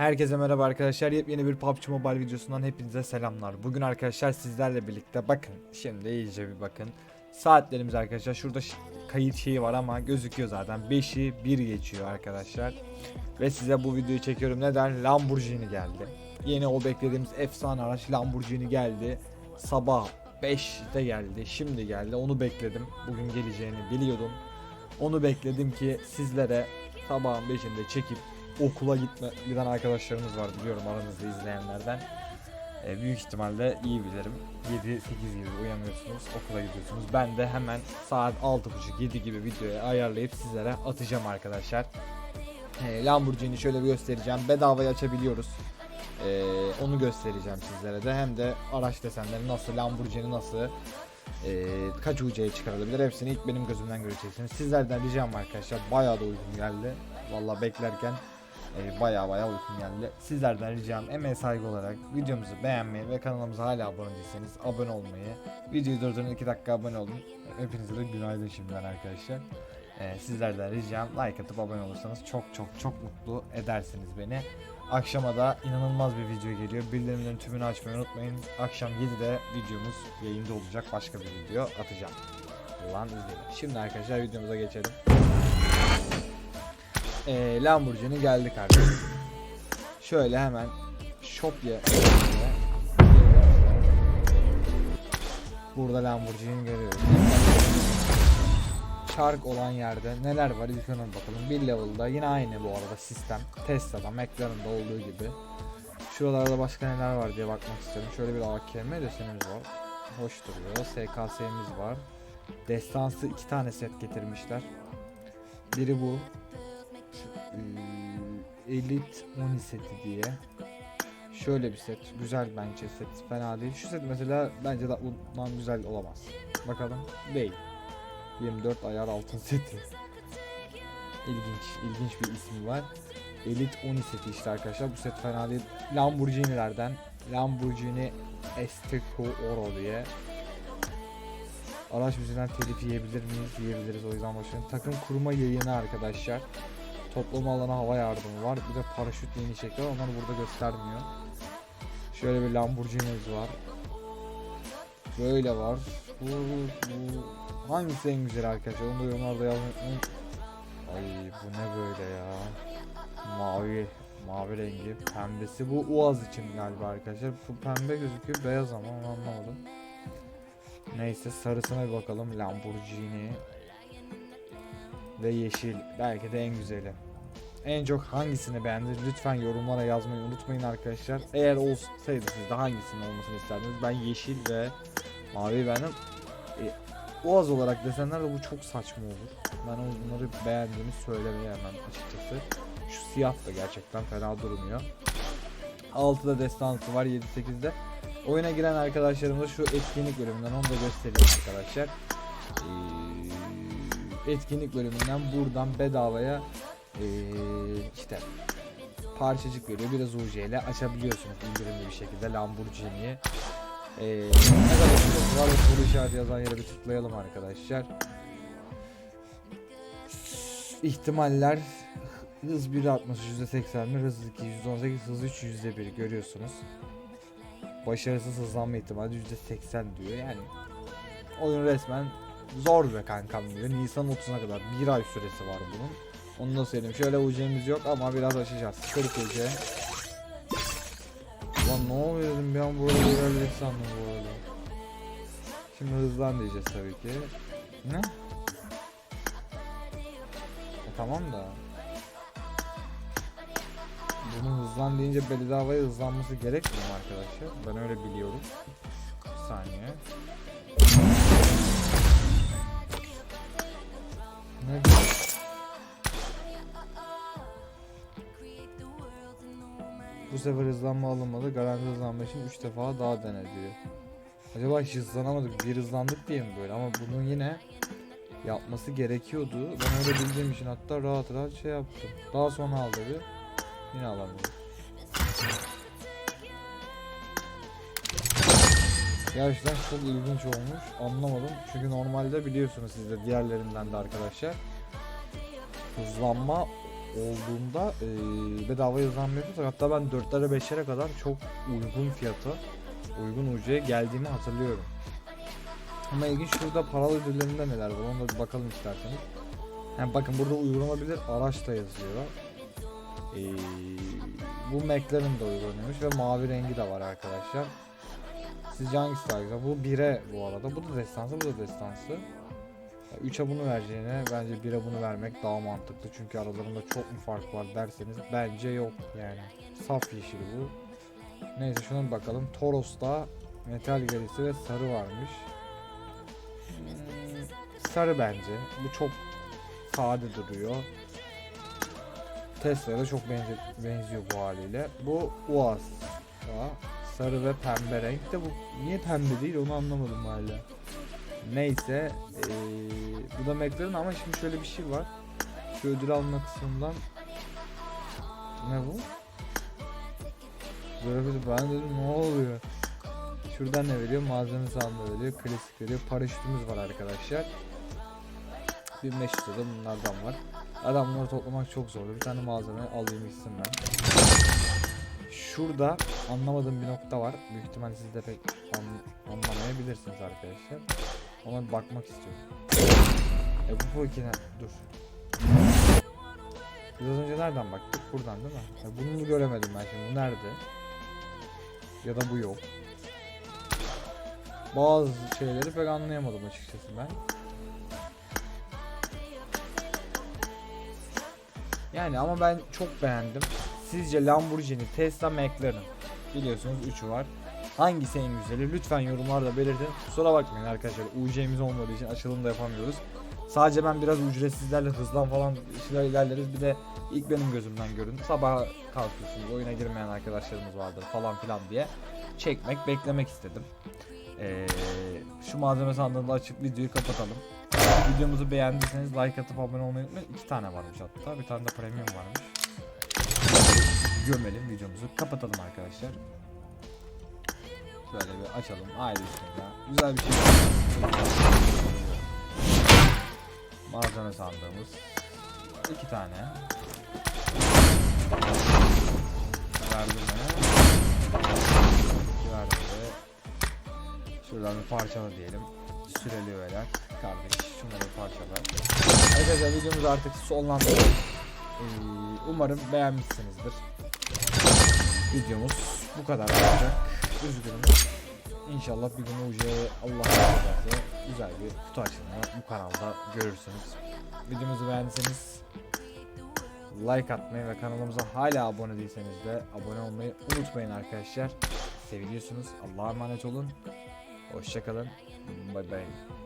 Herkese merhaba arkadaşlar. Yepyeni bir PUBG Mobile videosundan hepinize selamlar. Bugün arkadaşlar sizlerle birlikte bakın. Şimdi iyice bir bakın. Saatlerimiz arkadaşlar. Şurada kayıt şeyi var ama gözüküyor zaten. 5'i 1 geçiyor arkadaşlar. Ve size bu videoyu çekiyorum. Neden? Lamborghini geldi. Yeni o beklediğimiz efsane araç Lamborghini geldi. Sabah 5'te geldi. Şimdi geldi. Onu bekledim. Bugün geleceğini biliyordum. Onu bekledim ki sizlere sabahın 5'inde çekip okula gitme giden arkadaşlarımız var biliyorum aranızda izleyenlerden. E, büyük ihtimalle iyi bilirim. 7-8 gibi uyanıyorsunuz, okula gidiyorsunuz. Ben de hemen saat 6.30-7 gibi videoyu ayarlayıp sizlere atacağım arkadaşlar. E, Lamborghini şöyle bir göstereceğim. Bedavaya açabiliyoruz. E, onu göstereceğim sizlere de. Hem de araç desenleri nasıl, Lamborghini nasıl, e, kaç UC'ye çıkarılabilir hepsini ilk benim gözümden göreceksiniz. Sizlerden ricam arkadaşlar bayağı da uygun geldi. Valla beklerken e, baya baya uykum geldi. Sizlerden ricam emeğe saygı olarak videomuzu beğenmeyi ve kanalımıza hala abone değilseniz abone olmayı. Videoyu durdurun 2 dakika abone olun. Hepinize de günaydın şimdiden arkadaşlar. E, sizlerden ricam like atıp abone olursanız çok çok çok mutlu edersiniz beni. Akşama da inanılmaz bir video geliyor. Bildirimlerin tümünü açmayı unutmayın. Akşam 7'de videomuz yayında olacak. Başka bir video atacağım. Lan izleyin. Şimdi arkadaşlar videomuza geçelim. Ee, Lamborghini geldi kardeşim. Şöyle hemen Shopya Burada Lamborghini görüyoruz. Çark olan yerde neler var ilk ona bakalım. Bir level'da yine aynı bu arada sistem. Tesla'da, McLaren'da olduğu gibi. Şuralarda başka neler var diye bakmak istiyorum. Şöyle bir AKM desenimiz var. Hoş duruyor. SKS'miz var. Destansı iki tane set getirmişler. Biri bu. Eee, Elite seti diye. Şöyle bir set. Güzel bence set. Fena değil. Şu set mesela bence de bundan güzel olamaz. Bakalım. Değil. 24 ayar altın seti. İlginç. ilginç bir ismi var. Elite Oni seti işte arkadaşlar. Bu set fena değil. Lamborghini'lerden. Lamborghini Esteco Oro diye. Araç yüzünden telif yiyebilir miyiz? Yiyebiliriz o yüzden başlayalım. Takım kurma yayını arkadaşlar. Toplama alanı hava yardımı var. Bir de paraşüt var. Onları burada göstermiyor. Şöyle bir Lamborghini'miz var. Böyle var. Bu, bu hangisi en güzel arkadaşlar? Onu da yorumlarda yazmayı. Ay bu ne böyle ya? Mavi. Mavi rengi. Pembesi. Bu Uaz için galiba arkadaşlar. Bu pembe gözüküyor. Beyaz ama onu anlamadım. Neyse sarısına bir bakalım. Lamborghini. Ve yeşil. Belki de en güzeli. En çok hangisini beğendiniz? Lütfen yorumlara yazmayı unutmayın arkadaşlar. Eğer olsaydı sizde hangisinin olmasını isterdiniz? Ben yeşil ve mavi beğendim. E, Boğaz olarak desenler de bu çok saçma olur. Ben onları beğendiğimi söylemeyemem açıkçası. Şu siyah da gerçekten fena durmuyor. 6'da destansı var 7-8'de. Oyuna giren arkadaşlarımıza şu etkinlik bölümünden onu da göstereyim arkadaşlar. Ee, etkinlik bölümünden buradan bedavaya ee, işte parçacık veriyor. Biraz UC ile açabiliyorsunuz indirimli bir şekilde Lamborghini'yi. Ee, ne kadar var soru işareti yazan yere bir tıklayalım arkadaşlar. İhtimaller hız 1 artması %81, hız 2 %18, hız 3 %1 görüyorsunuz. Başarısız hızlanma ihtimali %80 diyor yani. Oyun resmen zor be kankam diyor. Nisan 30'una kadar bir ay süresi var bunun. Onu da söyleyeyim. Şöyle UC'miz yok ama biraz açacağız. 40 UC. Lan ne oluyor bir an burada ilerledik sandım bu arada. Şimdi hızlan diyeceğiz tabii ki. Ne? E, tamam da. Bunu hızlan deyince bedavaya hızlanması gerekmiyor arkadaşlar? Ben öyle biliyorum. Bir saniye. Bu sefer hızlanma alınmadı. Garanti hızlanma için 3 defa daha dene diyor. Acaba hiç hızlanamadık. Bir hızlandık diye mi böyle? Ama bunun yine yapması gerekiyordu. Ben öyle bildiğim için hatta rahat rahat şey yaptım. Daha sonra al dedi. Yine alamıyorum. Gerçekten çok ilginç olmuş. Anlamadım. Çünkü normalde biliyorsunuz siz de diğerlerinden de arkadaşlar. Hızlanma olduğunda e, bedava yazılanmıyorsunuz. Hatta ben 4'lere 5'lere kadar çok uygun fiyata uygun UC'ye geldiğini hatırlıyorum. Ama ilginç şurada paralı ödüllerinde neler var ona bir bakalım isterseniz. Hem bakın burada uygulanabilir araç da yazıyor. Ee, bu McLaren da uygulanıyormuş ve mavi rengi de var arkadaşlar. Sizce hangisi daha güzel? Bu 1'e bu arada. Bu da destansı, bu da destansı. 3'e bunu vereceğine bence 1'e bunu vermek daha mantıklı. Çünkü aralarında çok mu fark var derseniz bence yok yani. Saf yeşil bu. Neyse şuna bir bakalım. Toros'ta metal gerisi ve sarı varmış. Hmm, sarı bence. Bu çok sade duruyor. Tesla'ya da çok benze benziyor bu haliyle. Bu UAZ. Sarı ve pembe renk de bu niye pembe değil onu anlamadım hala. Neyse eee, bu da McLaren ama şimdi şöyle bir şey var. Şu ödül alma kısmından ne bu? Böyle ben dedim ne oluyor? Şuradan ne veriyor? Malzeme sandığı veriyor. Klasik veriyor. Paraşütümüz var arkadaşlar. 1500 da bunlardan var. Adam bunları toplamak çok zor. Bir tane malzeme alayım gitsin ben. Şurada anlamadığım bir nokta var. Büyük ihtimalle siz de pek an- anlamayabilirsiniz arkadaşlar. Ona bir bakmak istiyorum. E bu Pokemon'e dur. Biz az önce nereden baktık? Buradan değil mi? Ya bunu göremedim ben şimdi. Bu nerede? Ya da bu yok. Bazı şeyleri pek anlayamadım açıkçası ben. Yani ama ben çok beğendim. Sizce Lamborghini, Tesla, McLaren biliyorsunuz üçü var. Hangisi en güzeli? Lütfen yorumlarda belirtin. Kusura bakmayın arkadaşlar. UC'miz olmadığı için açılım da yapamıyoruz. Sadece ben biraz ücretsizlerle hızlan falan işler ilerleriz. Bir de ilk benim gözümden görün. Sabah kalkıyorsunuz. Oyuna girmeyen arkadaşlarımız vardır falan filan diye. Çekmek, beklemek istedim. Ee, şu malzeme sandığını açıp videoyu kapatalım. Videomuzu beğendiyseniz like atıp abone olmayı unutmayın. İki tane varmış hatta. Bir tane de premium varmış. Gömelim videomuzu. Kapatalım arkadaşlar. Şöyle bir açalım. Haydi bismillah. Güzel bir şey. Malzeme sandığımız. iki tane. Verdim de. Şuradan bir parçala diyelim. Süreli öğeler. Kardeş şunları parçala. Arkadaşlar videomuzu artık sonlandırdık. Ee, umarım beğenmişsinizdir. Videomuz bu kadar olacak. Üzgünüm. İnşallah bir gün UC'ye Allah ederse güzel bir kutu açılımı bu kanalda görürsünüz. Videomuzu beğendiyseniz like atmayı ve kanalımıza hala abone değilseniz de abone olmayı unutmayın arkadaşlar. Seviliyorsunuz. Allah'a emanet olun. Hoşçakalın. Bye bye.